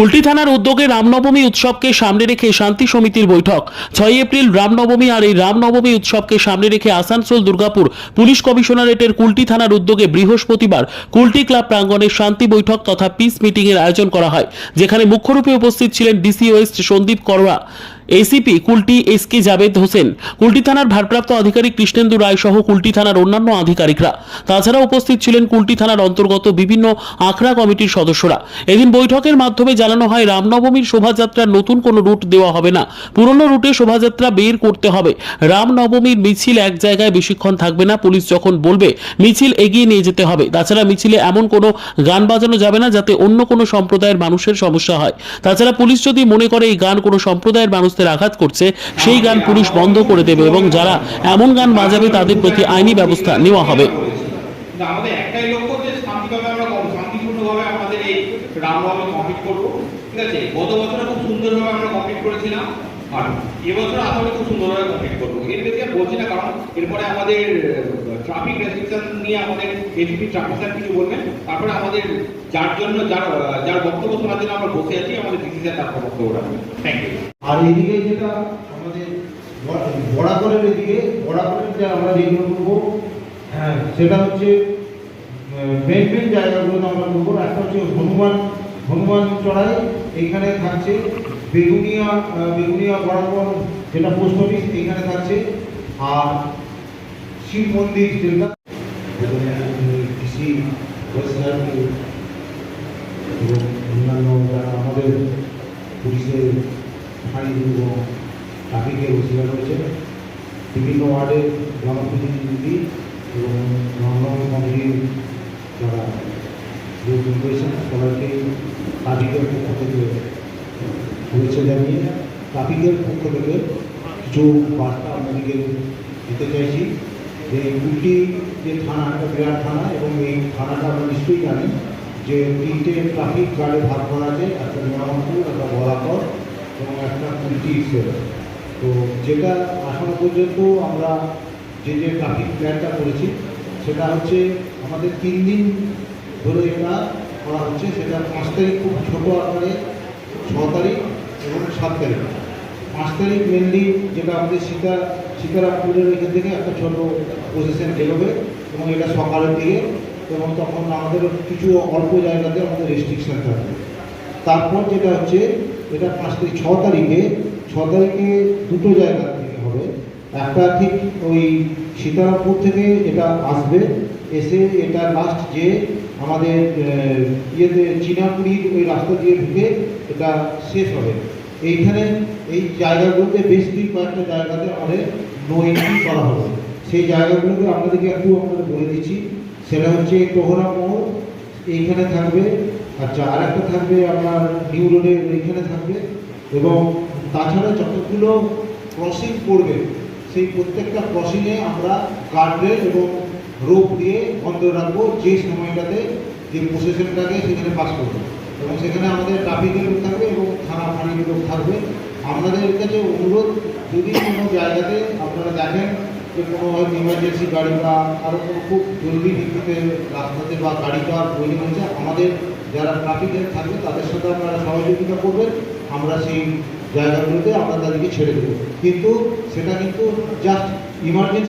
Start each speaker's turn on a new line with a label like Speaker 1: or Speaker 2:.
Speaker 1: কুলটি থানার উদ্যোগে রামনবমী উৎসবকে সামনে রেখে শান্তি সমিতির বৈঠক। ছয় এপ্রিল রামনবমী আর এই রামনবমী উৎসবকে সামনে রেখে আসানসোল, দুর্গাপুর পুলিশ কমিশনারেটের কুলটি থানার উদ্যোগে বৃহস্পতিবার কুলটি ক্লাব প্রাঙ্গণে শান্তি বৈঠক তথা পিস মিটিংয়ের আয়োজন করা হয়, যেখানে মুখ্যরূপে উপস্থিত ছিলেন DC west Sandeep Karoya ACP Kulti S K Javed Hossain. Kulti থানার ভারপ্রাপ্ত আধিকারিক কৃষ্ণেন্দু রায় সহ কুলটি থানার অন্যান্য আধিকারিকরা। তাছাড়া উপস্থিত ছিলেন কুলটি থানার অন্তর্গত বিভিন্ন আখড়া কমিটির সদস্যরা। এদিন বৈঠকের মাধ্যমে জানানো হয়, রামনবমীর শোভাযাত্রার নতুন কোনো রুট দেওয়া হবে না। পুরনো রুটে শোভাযাত্রা বের করতে হবে। রামনবমীর মিছিল এক জায়গায় বেশিক্ষণ থাকবে না। পুলিশ যখন বলবে, মিছিল এগিয়ে নিয়ে যেতে হবে। তাছাড়া মিছিলে এমন কোনো গান বাজানো যাবে না, যাতে অন্য কোনো সম্প্রদায়ের মানুষের সমস্যা হয়। তাছাড়া পুলিশ যদি মনে করে এই গান কোনো সম্প্রদায়ের মানুষদের আঘাত করছে, সেই গান পুলিশ বন্ধ করে দেবে এবং যারা এমন গান বাজাবে তাদের প্রতি আইনি ব্যবস্থা নেওয়া হবে।
Speaker 2: আমাদের একটাই লক্ষ্য যে শান্তিভাবে আমরা শান্তিপূর্ণভাবে আমাদের এই রামভাবে কমপ্লিট করব, ঠিক আছে? গত বছরে খুব সুন্দরভাবে আমরা কমপ্লিট করেছিলাম। আর এবছর আশা করি খুব সুন্দরভাবে কমপ্লিট করব। এর বেশি আর বলছি না, কারণ এরপরে আমাদের ট্রাফিক রেস্ট্রিকশন নিয়ে আমাদের এসিপি ট্রাফিক স্যার কিছু বলবেন? তারপরে আমাদের যার জন্য, যার যার বক্তব্য শোনার জন্য আমরা বসে আছি, আমাদের ডিসি স্যার তার বক্তব্য রাখবেন। থ্যাংক ইউ
Speaker 3: আর এদিকে যেটা আমাদের বড়াকরের এদিকে বড়াকরের যে আমরা যেগুলো করব হ্যাঁ সেটা হচ্ছে মেন মেন জায়গাগুলো আমরা করব। একটা হচ্ছে হনুমান হনুমান চড়াই, এইখানে থাকছে বেগুনিয়া বেগুনিয়া বরাবর যেটা পোস্ট অফিস এইখানে থাকছে। আর শিব মন্দির যেটা কৃষি এবং অন্যান্য যারা আমাদের পুলিশের ফাঁড়ি এবং ট্রাফিকের রয়েছে, বিভিন্ন ওয়ার্ডের জনপ্রতিনিধি এবং নর্মাল কমিটির যারা লোকজন রয়েছেন, সবাইকে ট্রাফিকের পক্ষ থেকে শুভেচ্ছা জানিয়ে ট্রাফিকের পক্ষ থেকে কিছু বার্তা আপনাদেরকে দিতে চাইছি। যে কুলটি যে থানা, একটা বিরাট থানা, এবং এই থানাটা আমরা নিশ্চয়ই জানি যে তিনটে ট্রাফিক গার্ডে ভাগ করা আছে, একটা নিয়ামতপুর একটা বলাকর এবং একটা কুলটি তো যেটা এখনও পর্যন্ত আমরা যে যে ট্রাফিক প্ল্যানটা করেছি, সেটা হচ্ছে আমাদের তিন দিন ধরে এটা করা হচ্ছে। সেটা পাঁচ তারিখ খুব ছোটো আকারে ছ তারিখ এবং সাত তারিখ। পাঁচ তারিখ মেনলি যেটা আমাদের সীতা, সীতারামপুরের এখান থেকে একটা ছোট পজিশন বেরোবে এবং এটা সকালের দিকে এবং তখন আমাদের কিছু অল্প জায়গাতে আমাদের রেস্ট্রিকশন থাকবে। তারপর যেটা হচ্ছে, এটা পাঁচ তারিখ, ছ তারিখে ছ তারিখে দুটো জায়গা থেকে হবে। একটা ঠিক ওই সীতারামপুর থেকে এটা আসবে, এসে এটা লাস্ট যে আমাদের ইয়েতে চীনাপুরীর ওই রাস্তা দিয়ে ঢুকে এটা শেষ হবে। এইখানে এই জায়গাগুলোতে বেশ দিন কয়েকটা জায়গাতে আমাদের নো এন্ট্রি করা হবে সেই জায়গাগুলোকে আপনাদেরকে একটু আপনাদের বলে দিচ্ছি। সেটা হচ্ছে কোহরা মোড়, এইখানে থাকবে আচ্ছা আর একটা থাকবে আপনার নিউ রোডের এইখানে থাকবে। এবং তাছাড়া যতগুলো ক্রসিং পড়বে সেই প্রত্যেকটা ক্রসিংয়ে আমরা গার্ডরেল এবং রোপ দিয়ে বন্ধ রাখব যে সময়টাতে যে প্রসেশনটাকে সেখানে পাস করবে। এবং সেখানে আমাদের ট্রাফিকের লোক থাকবে এবং থানা ফাঁড়ির লোক থাকবে। আপনাদের কাছে অনুরোধ, যদি কোনো জায়গাতে আপনারা দেখেন যে কোনো হয়তো ইমার্জেন্সি গাড়ি বা আরও কোনো খুব জরুরি ভিত্তিতে রাস্তাতে বা গাড়ি যাওয়ার প্রয়োজন হচ্ছে আমাদের যারা ট্রাফিকে থাকবে তাদের সাথে আপনারা সহযোগিতা করবেন। আমরা সেই জায়গাগুলোতে আমরা তাদেরকে ছেড়ে দেবো। কিন্তু সেটা কিন্তু জাস্ট ইমার্জেন্সি